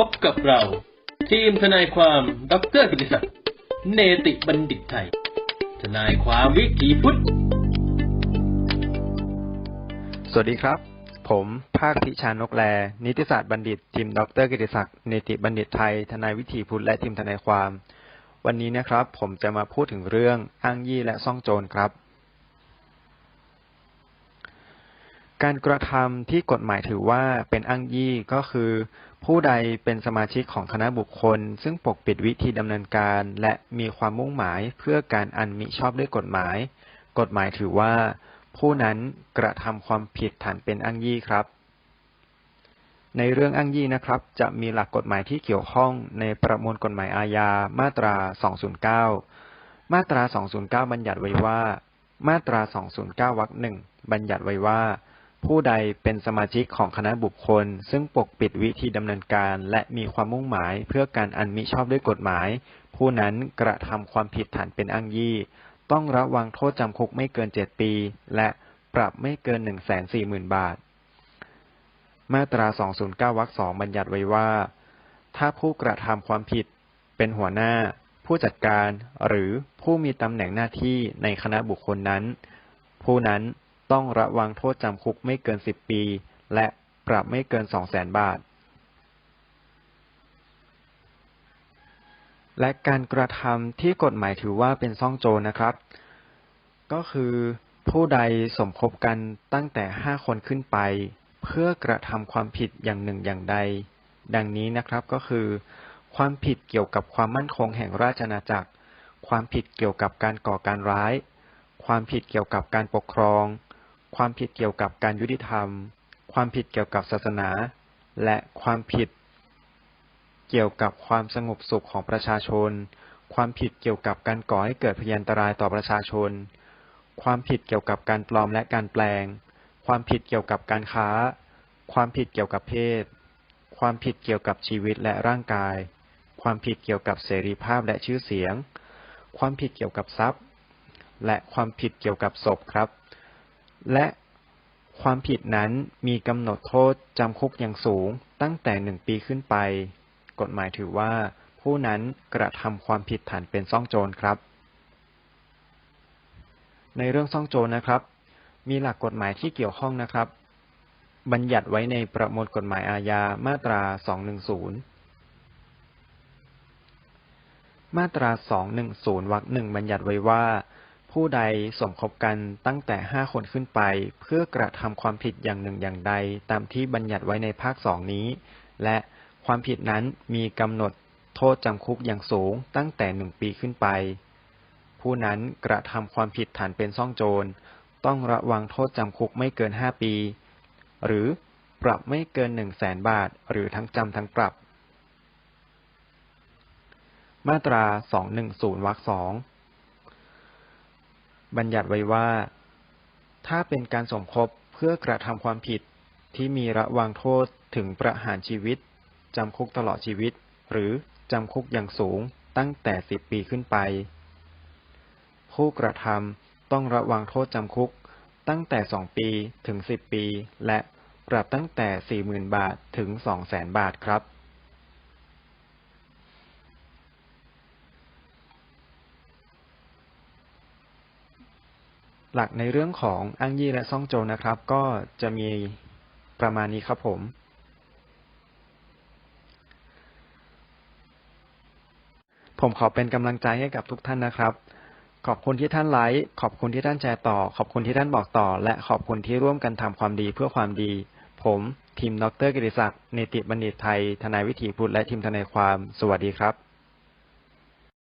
พบกับเรา ทีมทนายความดรกิติศักดิ์เนติบัณฑิตไทย ทนายความวิถีพุทธ สวัสดีครับ ผมภาคพิชานกแล นิติศาสตร์บัณฑิตทีมดรกิติศักดิ์เนติบัณฑิตไทย ทนายวิถีพุทธและทีมทนายความ วันนี้นะครับ ผมจะมาพูดถึงเรื่องอ้างยี่และซ่องโจรครับการกระทำที่กฎหมายถือว่าเป็นอ้างยี่ก็คือ ผู้ใดเป็นสมาชิกของคณะบุคคล ซึ่งปกปิดวิธีดำเนินการ และมีความมุ่งหมายเพื่อการอันมิชอบด้วยกฎหมาย กฎหมายถือว่า ผู้นั้นกระทำความผิดฐานเป็นอ้างยี่ครับ ในเรื่องอ้างยี่นะครับ จะมีหลักกฎหมายที่เกี่ยวข้องในประมวลกฎหมายอาญามาตรา 209 มาตรา 209 บัญญัติไว้ว่า มาตรา 209วรรคหนึ่งบัญญัติไว้ว่า ผู้ใดเป็นสมาชิกของคณะบุคคล ซึ่งปกปิดวิธีดำเนินการและมีความมุ่งหมาย เพื่อการอันมิชอบด้วยกฎหมาย ผู้นั้นกระทำความผิดฐานเป็นอ้างยี่ ต้องระวังโทษจำคุกไม่เกิน7ปี และปรับไม่เกิน140,000บาท มาตรา 209 วรรคสองบัญญัติไว้ว่า ถ้าผู้กระทำความผิด เป็นหัวหน้า ผู้จัดการ หรือผู้มีตำแหน่งหน้าที่ในคณะบุคคลนั้น ผู้นั้น ต้องระวังโทษจำคุกไม่เกิน 10 ปี และปรับไม่เกิน 200,000 บาท และการกระทำที่กฎหมายถือว่าเป็นซ่องโจรนะครับ ก็คือผู้ใดสมคบกันตั้งแต่ 5 คนขึ้นไป เพื่อกระทำความผิดอย่างหนึ่งอย่างใด ดังนี้นะครับก็คือ ความผิดเกี่ยวกับความมั่นคงแห่งราชอาณาจักร ความผิดเกี่ยวกับการก่อการร้าย ความผิดเกี่ยวกับการปกครอง ความผิดเกี่ยวกับการยุติธรรม ความผิดเกี่ยวกับศาสนา และความผิด เกี่ยวกับความสงบสุขของประชาชน ความผิดเกี่ยวกับการก่อให้เกิดพยันตรายต่อประชาชน ความผิดเกี่ยวกับการปลอมและการแปลง ความผิดเกี่ยวกับการค้า ความผิดเกี่ยวกับเพศ ความผิดเกี่ยวกับชีวิตและร่างกาย ความผิดเกี่ยวกับเสรีภาพและชื่อเสียง ความผิดเกี่ยวกับทรัพย์ และความผิดเกี่ยวกับศพครับ และความผิดนั้นมีกำหนดโทษจำคุกอย่างสูงตั้งแต่หนึ่งปีขึ้นไป กฎหมายถือว่า ผู้นั้นกระทำความผิดฐานเป็นซ่องโจรครับ ในเรื่องซ่องโจรนะครับ มีหลักกฎหมายที่เกี่ยวข้องนะครับ บัญญัติไว้ในประมวลกฎหมายอาญามาตรา 210 มาตรา 210วรรคหนึ่งบัญญัติไว้ว่า ผู้ใดสมคบกันตั้งแต่5คนขึ้นไป เพื่อกระทำความผิดอย่างหนึ่งอย่างใด ตามที่บัญญัติไว้ในภาคสองนี้ และความผิดนั้นมีกำหนดโทษจำคุกอย่างสูงตั้งแต่หนึ่งปีขึ้นไป ผู้นั้นกระทำความผิดฐานเป็นซ่องโจร ต้องระวังโทษจำคุกไม่เกิน5ปี หรือปรับไม่เกิน1 0 0 0 0แสนบาท หรือทั้งจำทั้งปรับ มาตรา 210วรรคสอง บัญญัติไว้ว่า ถ้าเป็นการสมคบเพื่อกระทำความผิดที่มีระวางโทษถึงประหารชีวิตจำคุกตลอดชีวิต หรือจำคุกอย่างสูงตั้งแต่10ปีขึ้นไป ผู้กระทำต้องระวังโทษจำคุกตั้งแต่2ปีถึง10ปี และปรับตั้งแต่40,000บาทถึง200,000บาทครับ หลักในเรื่องของอ้างยี่และซ่องโจรนะครับ ก็จะมีประมาณนี้ครับผม ผมขอเป็นกำลังใจให้กับทุกท่านนะครับ ขอบคุณที่ท่านไลค์ ขอบคุณที่ท่านแชร์ต่อ ขอบคุณที่ท่านบอกต่อ และขอบคุณที่ร่วมกันทำความดีเพื่อความดี ผมทีมดรกิติศักดิ์เนติบัณฑิตไทย ทนายวิถีพุทธและทีมทนายความ สวัสดีครับ